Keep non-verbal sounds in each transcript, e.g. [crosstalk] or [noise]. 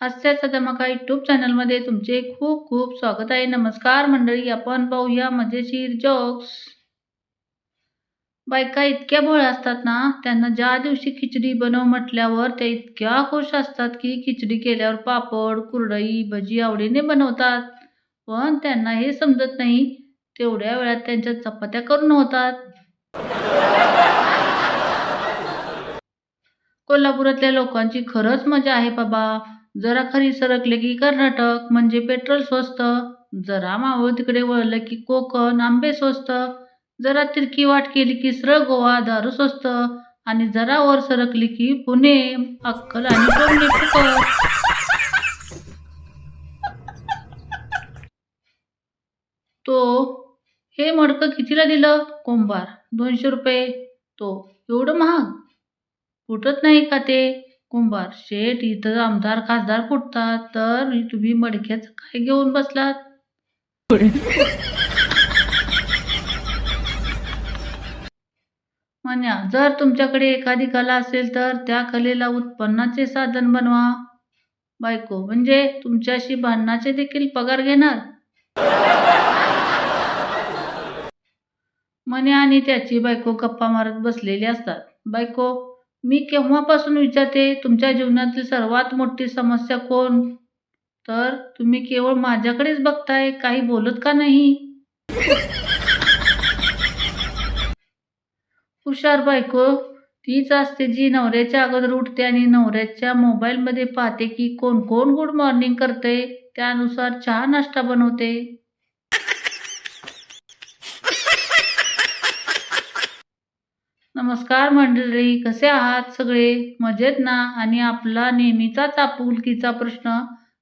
हास्याचा धमाका यूट्यूब चॅनलमध्ये तुमचे खूप खूप स्वागत आहे. नमस्कार मंडळी आपण पाहूया मजेशीर जोक्स बायका इतक्या भोळ्या असतात ना त्यांना ज्या दिवशी खिचडी बनव म्हटल्यावर त्या इतक्या खुश असतात की खिचडी केल्यावर पापड कुरडई भजी आवडीने बनवतात. पण त्यांना हे समजत नाही तेवढ्या वेळात त्यांच्या चपात्या करून होतात. कोल्हापुरातल्या लोकांची खरंच मजा आहे बाबा. जरा खरी सरकले की कर्नाटक म्हणजे पेट्रोल स्वस्त. जरा मावळ तिकडे वळलं की कोकण आंबे स्वस्त. जरा तिरकी वाट केली की सरळ गोवा दारू स्वस्त. आणि जरा वर सरकली की पुणे अक्कल आणि तो हे मडकं कितीला दिलं? कोंभार दोनशे रुपये. तो एवढं महाग? फुटत नाही का ते? कुंभार शेठ इथं आमदार खासदार फुटतात तर तुम्ही मडक्याच काय घेऊन बसलात? म्हण्या जर तुमच्याकडे एखादी कला असेल तर त्या कलेला उत्पन्नाचे साधन बनवा. बायको म्हणजे तुमच्याशी भांडणाचे देखील पगार घेणार? म्हणे आणि त्याची बायको गप्पा मारत बसलेली असतात. बायको मी केव्हापासून विचारते तुमच्या जीवनातील सर्वात मोठी समस्या कोण? तर तुम्ही केवळ माझ्याकडेच बघताय काही बोलत का नाही? हुशार बायको तीच असते जी नवऱ्याच्या अगोदर उठते आणि नवऱ्याच्या मोबाईलमध्ये पाहते की कोण कोण गुड मॉर्निंग करते त्यानुसार चहा नाश्ता बनवते. नमस्कार मंडळी कसे आहात सगळे? मजेत ना? आणि आपला नेहमीचाच आपुलकीचा प्रश्न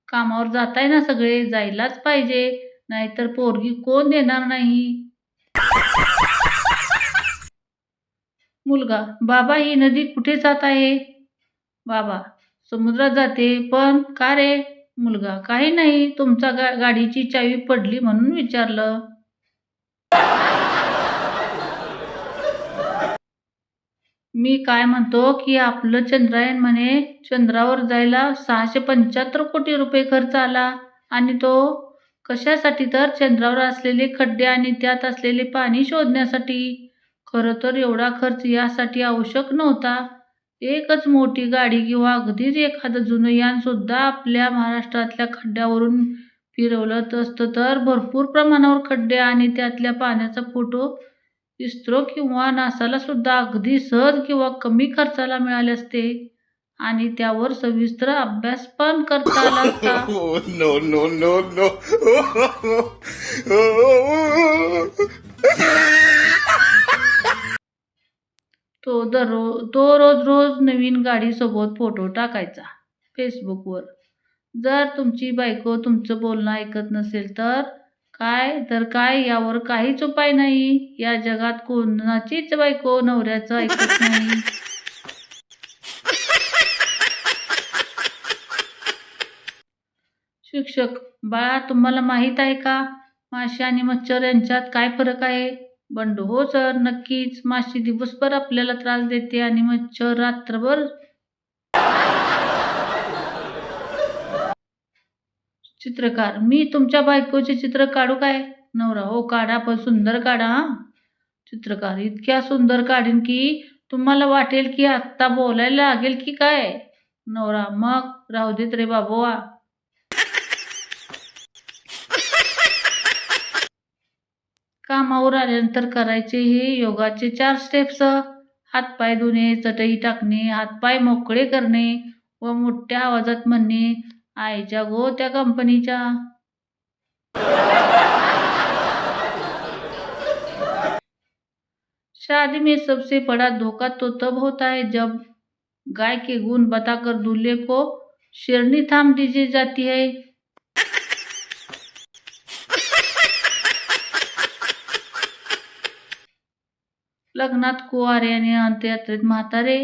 कामावर जाताय ना सगळे? जायलाच पाहिजे. नाहीतर पोरगी कोण देणार नाही? मुलगा बाबा ही नदी कुठे जात आहे? बाबा समुद्रात जाते पण का रे? मुलगा काही नाही तुमचा गा गाडीची चावी पडली म्हणून विचारलं. मी काय म्हणतो की आपलं चंद्रायन म्हणे चंद्रावर जायला सहाशे पंच्याहत्तर कोटी रुपये खर्च आला. आणि तो कशासाठी तर चंद्रावर असलेले खड्डे आणि त्यात असलेले पाणी शोधण्यासाठी. खरं तर एवढा खर्च यासाठी आवश्यक नव्हता. एकच मोठी गाडी किंवा अगदीच एखादं जुनं यानसुद्धा आपल्या महाराष्ट्रातल्या खड्ड्यावरून फिरवलं असतं तर भरपूर प्रमाणावर खड्डे आणि त्यातल्या पाण्याचा फोटो इस्रो किंवा नासाला सुद्धा अगदी सहज किंवा कमी खर्चाला मिळाले असते. आणि त्यावर सविस्तर अभ्यास पण करता आला असता. [laughs] no no no no! तो दररोज तो रोज रोज नवीन गाडीसोबत फोटो टाकायचा फेसबुकवर जर तुमची बायको तुमचं बोलणं ऐकत नसेल तर काय? तर काय? यावर काहीच उपाय नाही. या जगात कोणाचीच बायको नवऱ्याचं ऐकत नाही. शिक्षक बाळा तुम्हाला माहीत आहे का? माशी आणि मच्छर यांच्यात काय फरक आहे? बंडू हो सर. नक्कीच. माशी दिवसभर आपल्याला त्रास देते आणि मच्छर रात्रभर चित्रकार. मी तुमच्या बायकोचे चित्र काढू काय? नवरा. हो काढा. पण सुंदर काढा हां. चित्रकार. इतक्या सुंदर काढीन की तुम्हाला वाटेल की आत्ता बोलायला लागेल की काय? नवरा. मग राहू देत रे बाबा कामावर आल्यानंतर करायचे हे योगाचे चार स्टेप्स हातपाय धुणे चटई टाकणे हातपाय मोकळे करणे व मोठ्या आवाजात म्हणणे आईच्या गो त्या कंपनीच्या. शादी में सबसे बड़ा धोखा तो तब होता है जब गाय के गुण बताकर दूल्हे को शेरनी थाम दीजिए जाती है। लग्नात कुवारे आणि अंत्ययात्रेत म्हातारे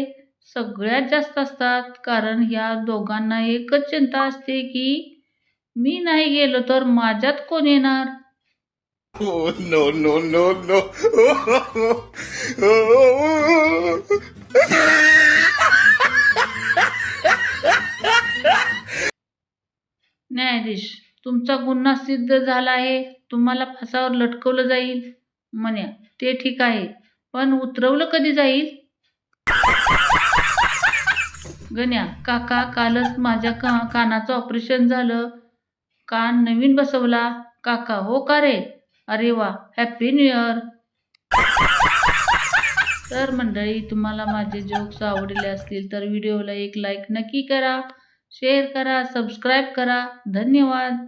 सगळ्यात जास्त असतात. कारण ह्या दोघांना एकच चिंता असते की मी नाही गेलो तर माझ्यात कोण येणार? no no no no! न्यायाधीश तुमचा गुन्हा सिद्ध झाला आहे. तुम्हाला फासावर लटकवलं जाईल. म्हण्या ते ठीक आहे. पण उतरवलं कधी जाईल? गण्या काका कालच माझ्या का कानाचं ऑपरेशन झालं. कान नवीन बसवला. काका हो का रे? अरे वा हॅपी न्यू इयर. तर मंडळी तुम्हाला माझे जोक्स आवडले असतील तर व्हिडिओला एक लाईक नक्की करा शेअर करा सबस्क्राईब करा. धन्यवाद.